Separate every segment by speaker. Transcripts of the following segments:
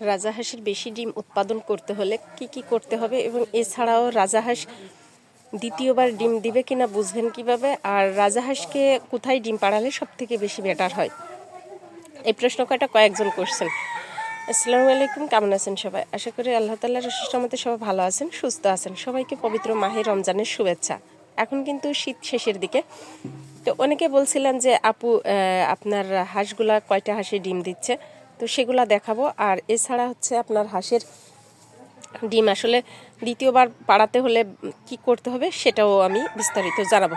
Speaker 1: রাজাহাঁসের বেশি ডিম উৎপাদন করতে হলে কি কি করতে হবে এবং এছাড়াও রাজাহাঁস দ্বিতীয়বার ডিম দিবে কিনা বুঝবেন কীভাবে? আর রাজাহাঁসকে কোথায় ডিম পাড়ালে সব থেকে বেশি বেটার হয়? এই প্রশ্ন কয়টা কয়েকজন করছেন। আসসালামু আলাইকুম, কেমন আছেন সবাই? আশা করি আল্লাহ তাল্লাহ রসিসমতে সবাই ভালো আছেন, সুস্থ আছেন। সবাইকে পবিত্র মাহে রমজানের শুভেচ্ছা। এখন কিন্তু শীত শেষের দিকে। তো অনেকে বলছিলেন যে, আপু আপনার হাঁসগুলা কয়টা হাঁসে ডিম দিচ্ছে? তো সেগুলো দেখাবো। আর এছাড়া হচ্ছে আপনার হাঁসের ডিম। আসলে দ্বিতীয়বার পাড়াতে হলে কি করতে হবে সেটাও আমি বিস্তারিত জানাব।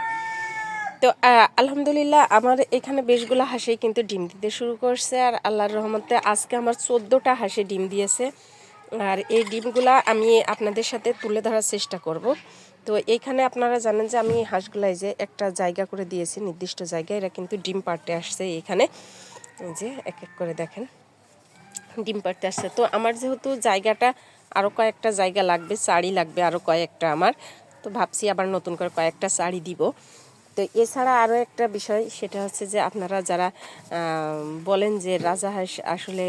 Speaker 1: তো আলহামদুলিল্লাহ আমার এখানে বেশগুলো হাঁসেই কিন্তু ডিম দিতে শুরু করছে। আর আল্লাহর রহমতে আজকে আমার চোদ্দোটা হাঁসে ডিম দিয়েছে। আর এই ডিমগুলা আমি আপনাদের সাথে তুলে ধরার চেষ্টা করব। তো এইখানে আপনারা জানেন যে আমি হাঁসগুলাই যে একটা জায়গা করে দিয়েছি, নির্দিষ্ট জায়গায় এরা কিন্তু ডিম পাড়তে আসছে এইখানে এই যে এক এক করে দেখেন। ডিম পাড়তে আসছে। তো আমার যেহেতু জায়গাটা আরও কয়েকটা জায়গা লাগবে, শাড়ি লাগবে আরও কয়েকটা আমার, তো ভাবছি আবার নতুন করে কয়েকটা শাড়ি দিব। তো এছাড়া আরও একটা বিষয়, সেটা হচ্ছে যে আপনারা যারা বলেন যে রাজা রাজাহাঁস আসলে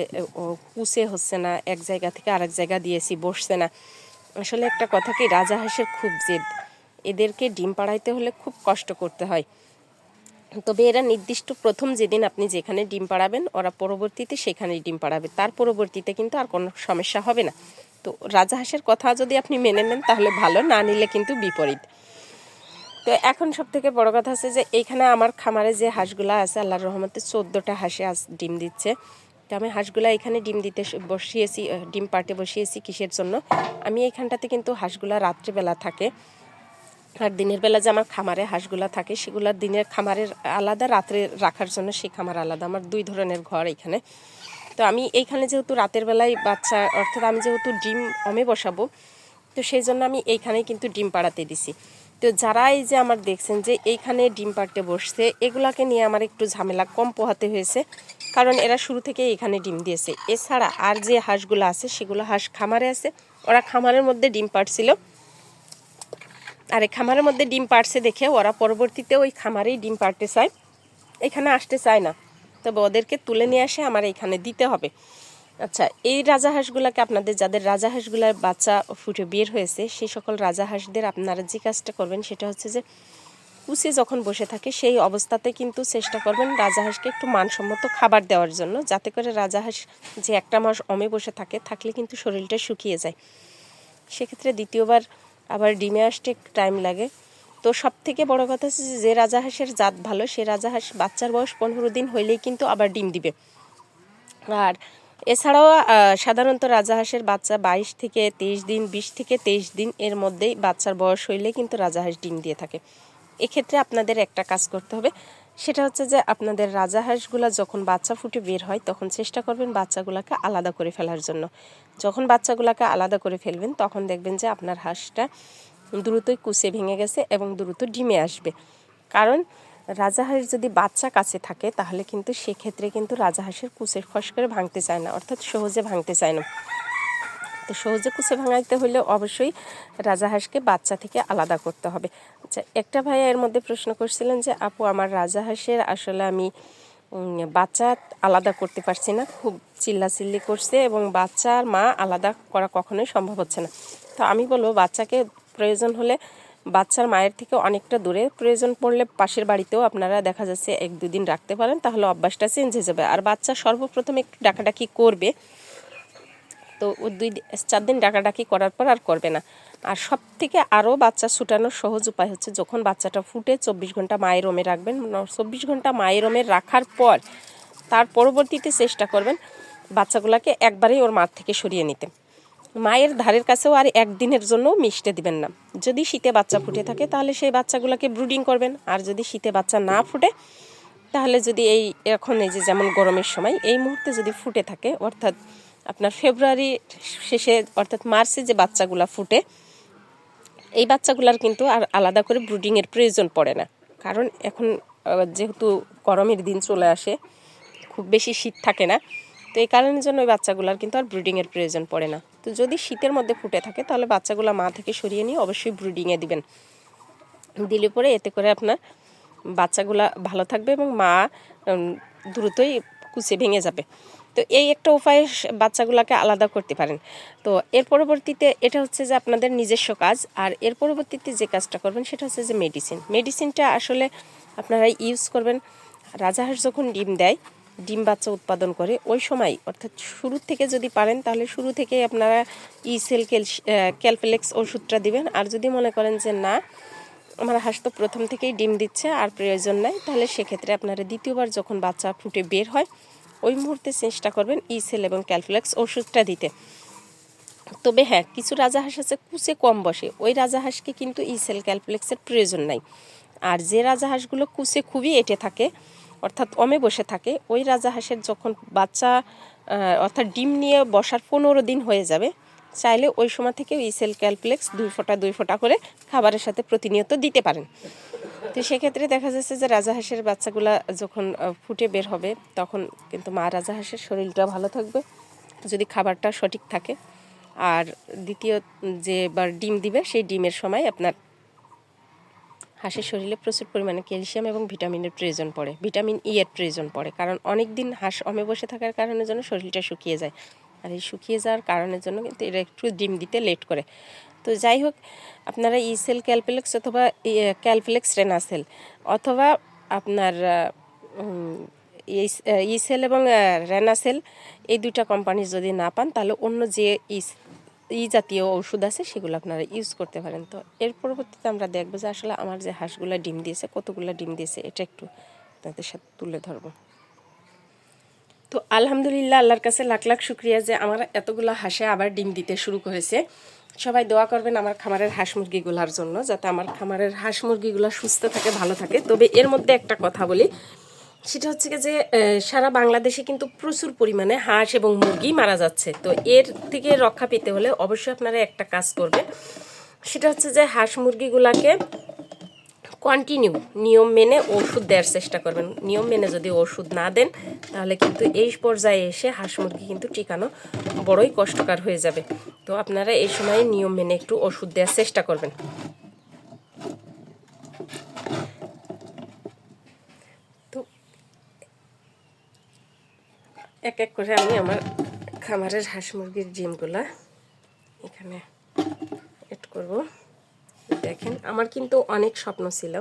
Speaker 1: কুচে হচ্ছে না, এক জায়গা থেকে আরেক জায়গা দিয়েছি বসছে না, আসলে একটা কথা কি রাজাহাঁসের খুব জেদ। এদেরকে ডিম পাড়াইতে হলে খুব কষ্ট করতে হয়। তবে এরা নির্দিষ্ট প্রথম যেদিন আপনি যেখানে ডিম পাড়াবেন, ওরা পরবর্তীতে সেখানেই ডিম পাড়াবে। তার পরবর্তীতে কিন্তু আর কোনো সমস্যা হবে না। তো রাজাহাঁসের কথা যদি আপনি মেনে নেন, তাহলে ভালো, না নিলে কিন্তু বিপরীত। তো এখন সব থেকে বড় কথা হচ্ছে যে, এইখানে আমার খামারে যে হাঁসগুলা আছে, আল্লাহর রহমতে চোদ্দোটা হাঁসে আজ ডিম দিচ্ছে। তো আমি হাঁসগুলা এখানে ডিম দিতে বসিয়েছি, ডিম পাটে বসিয়েছি কিসের জন্য? আমি এইখানটাতে কিন্তু হাঁসগুলা রাত্রিবেলা থাকে। আর দিনের বেলা যে আমার খামারে হাঁসগুলা থাকে, সেগুলা দিনের খামারের আলাদা, রাত্রে রাখার জন্য সেই খামার আলাদা। আমার দুই ধরনের ঘর এখানে। তো আমি এইখানে যেহেতু রাতের বেলায় বাচ্চা, অর্থাৎ আমি যেহেতু ডিম অমে বসাবো, তো সেই জন্য আমি এইখানেই কিন্তু ডিম পাড়াতে দিছি। তো যারা এই যে আমার দেখছেন যে এইখানে ডিম পাড়তে বসছে, এগুলাকে নিয়ে আমার একটু ঝামেলা কম পোহাতে হয়েছে, কারণ এরা শুরু থেকে এখানে ডিম দিয়েছে। এছাড়া আর যে হাঁসগুলো আছে, সেগুলো হাঁস খামারে আছে। ওরা খামারের মধ্যে ডিম পাড়ছিল। আর এই খামারের মধ্যে ডিম পাড়ছে দেখে, ওরা পরবর্তীতে ওই খামারেই ডিম পাড়তে চায়। এখানে আসতে চায় না। তবে ওদেরকে তুলে নিয়ে আসে আমার এখানে দিতে হবে। আচ্ছা এই রাজাহাঁসগুলোকে আপনাদের, যাদের রাজাহাঁসগুলার বাচ্চা ফুটে বের হয়েছে সেই সকল রাজাহাঁসদের আপনারা যে কাজটা করবেন সেটা হচ্ছে যে, কুচে যখন বসে থাকে, সেই অবস্থাতে কিন্তু চেষ্টা করবেন রাজাহাঁসকে একটু মানসম্মত খাবার দেওয়ার জন্য, যাতে করে রাজাহাঁস যে একটা মাস অমে বসে থাকে, থাকলে কিন্তু শরীরটা শুকিয়ে যায়। সেক্ষেত্রে দ্বিতীয়বার আবার ডিমে আসতে টাইম লাগে। তো সব থেকে বড় কথা হচ্ছে যে, রাজা হাঁসের জাত ভালো সে রাজা হাঁস বাচ্চার বয়স পনেরো দিন হইলেই কিন্তু আবার ডিম দিবে। আর এছাড়াও সাধারণত রাজা হাঁসের বাচ্চা বাইশ থেকে তেইশ দিন বিশ থেকে তেইশ দিন এর মধ্যেই বাচ্চার বয়স হইলে কিন্তু রাজা হাঁস ডিম দিয়ে থাকে। এক্ষেত্রে আপনাদের একটা কাজ করতে হবে। সেটা হচ্ছে যে আপনাদের রাজাহাঁসগুলা যখন বাচ্চা ফুটে বের হয়, তখন চেষ্টা করবেন বাচ্চাগুলোকে আলাদা করে ফেলার জন্য। যখন বাচ্চাগুলোকে আলাদা করে ফেলবেন, তখন দেখবেন যে আপনার হাঁসটা দ্রুতই কুচে ভেঙে গেছে এবং দ্রুত ডিমে আসবে। কারণ রাজাহাঁস যদি বাচ্চা কাছে থাকে, তাহলে কিন্তু সেক্ষেত্রে কিন্তু রাজাহাঁসের কুচে ফস করে ভাঙতে চায় না, অর্থাৎ সহজে ভাঙতে চায় না। তো সহজে কুচে ভাঙাইতে হলে অবশ্যই রাজাহাঁসকে বাচ্চা থেকে আলাদা করতে হবে। আচ্ছা একটা ভাইয়া এর মধ্যে প্রশ্ন করছিলেন যে, আপু, আমার রাজাহাঁসের আসলে আমি বাচ্চা আলাদা করতে পারছি না। খুব চিল্লাচিল্লি করছে এবং বাচ্চার মা আলাদা করা কখনোই সম্ভব হচ্ছে না। তো আমি বলব, বাচ্চাকে প্রয়োজন হলে বাচ্চার মায়ের থেকে অনেকটা দূরে প্রয়োজন পড়লে পাশের বাড়িতেও আপনারা দেখা যাচ্ছে এক দুদিন রাখতে পারেন, তাহলে অভ্যাসটা চেঞ্জ হয়ে যাবে। আর বাচ্চা সর্বপ্রথম একটু ডাকাডাকি করবে তো ও দুই চার দিন ডাকাডাকি করার পর আর করবে না। আর সব থেকে আরও বাচ্চা ছুটানোর সহজ উপায় হচ্ছে যখন বাচ্চাটা ফুটে চব্বিশ ঘণ্টা মায়ের রোমে রাখবেন। চব্বিশ ঘণ্টা মায়ের রোমে রাখার পর তার পরবর্তীতে চেষ্টা করবেন বাচ্চাগুলোকে একবারেই ওর মাঠ থেকে সরিয়ে নিতে। মায়ের ধারের কাছেও আর একদিনের জন্য মিশতে দিবেন না। যদি শীতে বাচ্চা ফুটে থাকে তাহলে সেই বাচ্চাগুলোকে ব্রুডিং করবেন। আর যদি শীতে বাচ্চা না ফুটে তাহলে যদি এই এখন এই যে যেমন গরমের সময় এই মুহূর্তে যদি ফুটে থাকে, অর্থাৎ আপনার ফেব্রুয়ারি শেষে অর্থাৎ মার্চে যে বাচ্চাগুলো ফুটে, এই বাচ্চাগুলার কিন্তু আর আলাদা করে ব্রুডিংয়ের প্রয়োজন পড়ে না। কারণ এখন যেহেতু গরমের দিন চলে আসে, খুব বেশি শীত থাকে না, তো এই কারণের জন্য ওই বাচ্চাগুলার কিন্তু আর ব্রুডিংয়ের প্রয়োজন পড়ে না। তো যদি শীতের মধ্যে ফুটে থাকে, তাহলে বাচ্চাগুলো মা থেকে সরিয়ে নিয়ে অবশ্যই ব্রুডিংয়ে দিবেন। দিলে পরে এতে করে আপনার বাচ্চাগুলা ভালো থাকবে এবং মা দ্রুতই কুচে ভেঙে যাবে। তো এই একটা উপায়ে বাচ্চাগুলোকে আলাদা করতে পারেন। তো এর পরবর্তীতে এটা হচ্ছে যে আপনাদের নিজস্ব কাজ, আর এর পরবর্তীতে যে কাজটা করবেন সেটা হচ্ছে যে মেডিসিন মেডিসিনটা আসলে আপনারা ইউজ করবেন। রাজাহাঁস যখন ডিম দেয়, ডিম বাচ্চা উৎপাদন করে, ওই সময়, অর্থাৎ শুরু থেকে যদি পারেন, তাহলে শুরু থেকে আপনারা ইসেল ক্যালপেলেক্স ওষুধটা দিবেন। আর যদি মনে করেন যে না, আমার হাঁস তো প্রথম থেকেই ডিম দিচ্ছে, আর প্রয়োজন নাই, তাহলে সেক্ষেত্রে আপনারা দ্বিতীয়বার যখন বাচ্চা ফুটে বের হয় ওই মুহূর্তে চেষ্টা করবেন ইসেল এবং ক্যালফ্লেক্স ওষুধটা দিতে। তবে হ্যাঁ কিছু রাজাহাঁস আছে, কুচে কম বসে। ওই রাজাহাঁসকে কিন্তু ইসেল ক্যালফ্লেক্সের প্রয়োজন নাই। আর যে রাজাহাঁসগুলো কুচে খুবই এঁটে থাকে, অর্থাৎ অমে বসে থাকে, ওই রাজাহাঁসের যখন বাচ্চা অর্থাৎ ডিম নিয়ে বসার পনেরো দিন হয়ে যাবে, চাইলে ওই সময় থেকে ইসেল ক্যালপ্লেক্স দুই ফোঁটা দুই ফোঁটা করে খাবারের সাথে প্রতিনিয়ত দিতে পারেন। তো সেক্ষেত্রে দেখা যাচ্ছে যে রাজাহাঁসের বাচ্চাগুলা যখন ফুটে বের হবে, তখন কিন্তু মা রাজাহাঁসের শরীরটা ভালো থাকবে। যদি খাবারটা সঠিক থাকে। আর দ্বিতীয় যে বার ডিম দিবে, সেই ডিমের সময় আপনার হাঁসের শরীরে প্রচুর পরিমাণে ক্যালসিয়াম এবং ভিটামিনের প্রয়োজন পড়ে। ভিটামিন ই এর প্রয়োজন পড়ে। কারণ অনেক দিন হাঁস অমে বসে থাকার কারণে যেন শরীরটা শুকিয়ে যায়। আর এই শুকিয়ে যাওয়ার কারণের জন্য কিন্তু এরা একটু ডিম দিতে লেট করে। তো যাই হোক, আপনারা ইসেল ক্যালপেলেক্স অথবা ক্যালপেলেক্স রেনাসেল অথবা আপনার ইসেল এবং রেনাসেল এই দুটা কোম্পানি যদি না পান, তাহলে অন্য যে ই জাতীয় ওষুধ আছে সেগুলো আপনারা ইউজ করতে পারেন। তো এর পরবর্তীতে আমরা দেখব যে আসলে আমার যে হাঁসগুলো ডিম দিয়েছে, কতগুলো ডিম দিয়েছে, এটা একটু আপনাদের সাথে তুলে ধরবো। তো আলহামদুলিল্লাহ, আল্লাহর কাছে লাখ লাখ শুক্রিয়া যে আমার এতগুলো হাঁসে আবার ডিম দিতে শুরু করেছে। সবাই দোয়া করবেন আমার খামারের হাঁস মুরগিগুলার জন্য, যাতে আমার খামারের হাঁস মুরগিগুলো সুস্থ থাকে, ভালো থাকে। তবে এর মধ্যে একটা কথা বলি, সেটা হচ্ছে যে সারা বাংলাদেশে কিন্তু প্রচুর পরিমাণে হাঁস এবং মুরগি মারা যাচ্ছে। তো এর থেকে রক্ষা পেতে হলে অবশ্যই আপনারা একটা কাজ করবেন, সেটা হচ্ছে যে হাঁস মুরগিগুলাকে কন্টিনিউ নিয়ম মেনে ওষুধ দেওয়ার চেষ্টা করবেন। নিয়ম মেনে যদি ওষুধ না দেন, তাহলে কিন্তু এই পর্যায়ে এসে হাঁস মুরগি কিন্তু টিকানো বড়ই কষ্টকর হয়ে যাবে। তো আপনারা এই সময় নিয়ম মেনে একটু ওষুধ দেওয়ার চেষ্টা করবেন। তো এক এক করে আমি আমার খামারের হাঁস মুরগির ডিমগুলা এখানে এড করব। দেখেন, আমার কিন্তু অনেক স্বপ্ন ছিল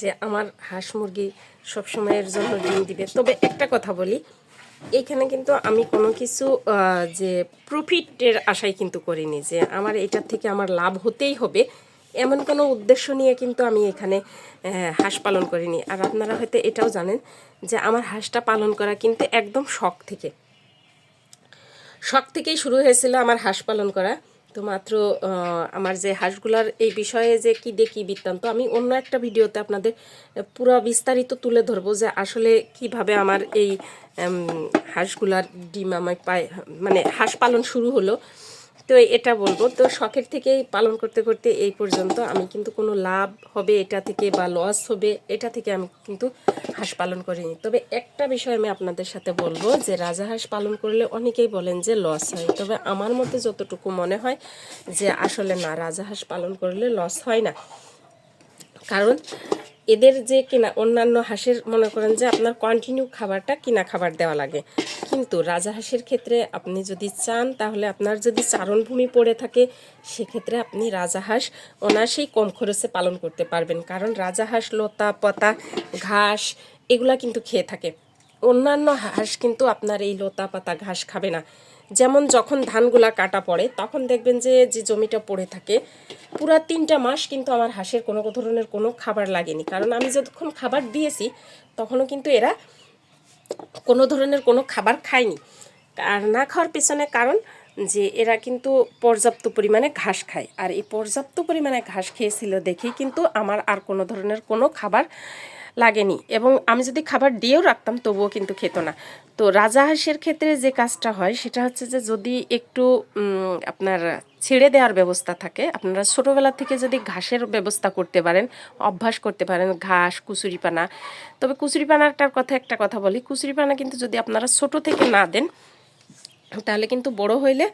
Speaker 1: যে আমার হাঁস মুরগি সবসময়ের জন্য ডিম দিবে। তবে একটা কথা বলি এইখানে কিন্তু আমি কোনো কিছু যে প্রফিটের আশাই কিন্তু করিনি যে আমার এটার থেকে আমার লাভ হতেই হবে। এমন কোনো উদ্দেশ্য নিয়ে কিন্তু আমি এখানে হাঁস পালন করিনি। আর আপনারা হয়তো এটাও জানেন যে আমার হাঁসটা পালন করা কিন্তু একদম শখ থেকে। শখ থেকেই শুরু হয়েছিল আমার হাঁস পালন করা। তো মাত্র আমার যে হাঁসগুলার এই বিষয়ে যে কি দেখি বৃত্তান্ত, আমি অন্য একটা ভিডিওতে আপনাদের পুরো বিস্তারিত তুলে ধরবো যে আসলে কীভাবে আমার এই হাঁসগুলার ডিম আমার পায় মানে হাঁস পালন শুরু হলো। তো এটা বলব। তো শখের থেকেই পালন করতে করতে এই পর্যন্ত আমি কিন্তু কোনো লাভ হবে এটা থেকে বা লস হবে এটা থেকে আমি কিন্তু হাঁস পালন করিনি। তবে একটা বিষয় আমি আপনাদের সাথে বলব যে রাজাহাঁস পালন করলে অনেকেই বলেন যে লস হয়। তবে আমার মতে যতটুকু মনে হয় যে আসলে না রাজাহাঁস পালন করলে লস হয় না। কারণ এদের যে কিনা, অন্যান্য হাঁসের মনে করেন যে আপনার কন্টিনিউ খাবারটা কিনা খাবার দেওয়া লাগে। কিন্তু রাজা হাঁসের ক্ষেত্রে আপনি যদি চান, তাহলে আপনার যদি চারণভূমি পড়ে থাকে, সেক্ষেত্রে আপনি রাজা রাজাহাঁস অনায়াসেই কম খরচে পালন করতে পারবেন। কারণ রাজা হাঁস লতা, পাতা, ঘাস, এগুলা কিন্তু খেয়ে থাকে। অন্যান্য হাঁস কিন্তু আপনার এই লতা পাতা ঘাস খাবে না। যেমন যখন ধানগুলা কাটা পড়ে, তখন দেখবেন যে যে জমিটা পড়ে থাকে, পুরা তিনটা মাস কিন্তু আমার হাঁসের কোনো ধরনের কোনো খাবার লাগেনি। কারণ আমি যতক্ষণ খাবার দিয়েছি, তখনও কিন্তু এরা কোনো ধরনের কোনো খাবার খায়নি। আর না খাওয়ার পেছনে কারণ যে, এরা কিন্তু পর্যাপ্ত পরিমাণে ঘাস খায়। আর এই পর্যাপ্ত পরিমাণে ঘাস খেয়েছিল দেখেই কিন্তু আমার আর কোনো ধরনের কোনো খাবার লাগেনি। এবং আমি যদি খাবার দিয়েও রাখতাম, তবুও কিন্তু খেত না। তো রাজাহাঁসের ক্ষেত্রে যে কাজটা হয়, সেটা হচ্ছে যে যদি একটু আপনার ছেড়ে দেওয়ার ব্যবস্থা থাকে, আপনারা ছোটোবেলা থেকে যদি ঘাসের ব্যবস্থা করতে পারেন, অভ্যাস করতে পারেন, ঘাস, কুচুরিপানা। তবে কুচুরিপানাটার কথা একটা কথা বলি, কুচুরিপানা কিন্তু যদি আপনারা ছোট থেকে না দেন তাহলে কিন্তু বড় হইলে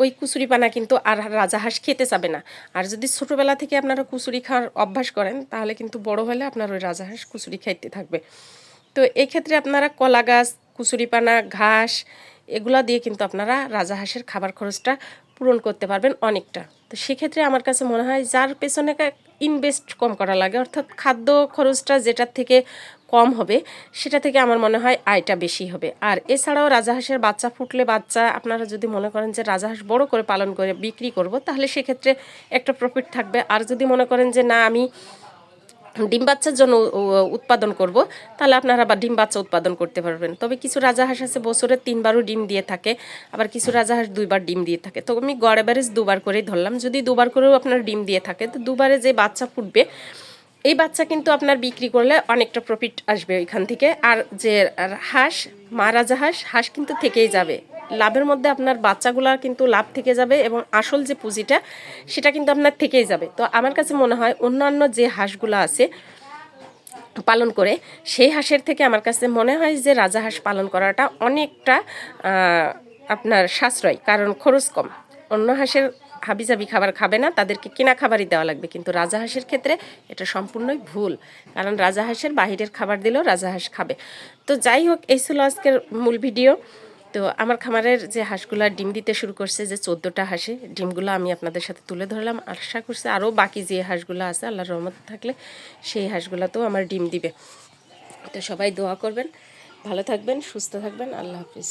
Speaker 1: ওই কুচুরিপানা কিন্তু আর রাজাহাঁস খেতে যাবে না। আর যদি ছোটোবেলা থেকে আপনারা কুচুরি খাওয়ার অভ্যাস করেন, তাহলে কিন্তু বড় হলে আপনার ওই রাজাহাঁস কুচুরি খাইতে থাকবে। তো এই ক্ষেত্রে আপনারা কলা গাছ কুচুরিপানা ঘাস এগুলা দিয়ে কিন্তু আপনারা রাজাহাঁসের খাবার খরচটা পূরণ করতে পারবেন অনেকটা। তো সেক্ষেত্রে আমার কাছে মনে হয় যার পেছনে ইনভেস্ট কম করা লাগে, অর্থাৎ খাদ্য খরচটা যেটার থেকে কম হবে, সেটা থেকে আমার মনে হয় আয়টা বেশি হবে। আর এছাড়াও রাজাহাঁসের বাচ্চা ফুটলে বাচ্চা, আপনারা যদি মনে করেন যে রাজাহাঁস বড় করে পালন করে, বিক্রি করব, তাহলে সেক্ষেত্রে একটা প্রফিট থাকবে। আর যদি মনে করেন যে না, আমি ডিম বাচ্চার জন্য উৎপাদন করব, তাহলে আপনারা বা ডিম বাচ্চা উৎপাদন করতে পারবেন। তবে কিছু রাজাহাঁস আছে, বছরে তিনবারও ডিম দিয়ে থাকে, আবার কিছু রাজাহাঁস দুইবার ডিম দিয়ে থাকে। তো আমি গড় অ্যাভারেজ দুবার করেই ধরলাম। যদি দুবার করেও আপনার ডিম দিয়ে থাকে, তো দুবারে যে বাচ্চা ফুটবে এই বাচ্চা কিন্তু আপনার বিক্রি করলে অনেকটা প্রফিট আসবে ওইখান থেকে। আর যে হাঁস মা রাজাহাঁস হাঁস কিন্তু থেকেই যাবে। লাভের মধ্যে আপনার বাচ্চাগুলা কিন্তু লাভ থেকে যাবে এবং আসল যে পুঁজিটা, সেটা কিন্তু আপনার থেকেই যাবে। তো আমার কাছে মনে হয় অন্যান্য যে হাঁসগুলো আছে পালন করে, সেই হাঁসের থেকে আমার কাছে মনে হয় যে রাজাহাঁস পালন করাটা অনেকটা আপনার সাশ্রয়, কারণ খরচ কম। অন্য হাঁসের হাবিজাবি খাবার খাবে না, তাদেরকে কেনা খাবারই দেওয়া লাগবে। কিন্তু রাজাহাঁসের ক্ষেত্রে এটা সম্পূর্ণই ভুল, কারণ রাজাহাঁসের বাহিরের খাবার দিলেও রাজাহাঁস খাবে। তো যাই হোক, এই ছিল আজকের মূল ভিডিও। তো আমার খামারের যে হাঁসগুলা ডিম দিতে শুরু করছে, যে চোদ্দোটা হাঁসে, ডিমগুলো আমি আপনাদের সাথে তুলে ধরলাম। আশা করছি আরও বাকি যে হাঁসগুলো আছে, আল্লাহর রহমত থাকলে সেই হাঁসগুলোতেও আমার ডিম দিবে। তো সবাই দোয়া করবেন। ভালো থাকবেন, সুস্থ থাকবেন। আল্লাহ হাফিজ।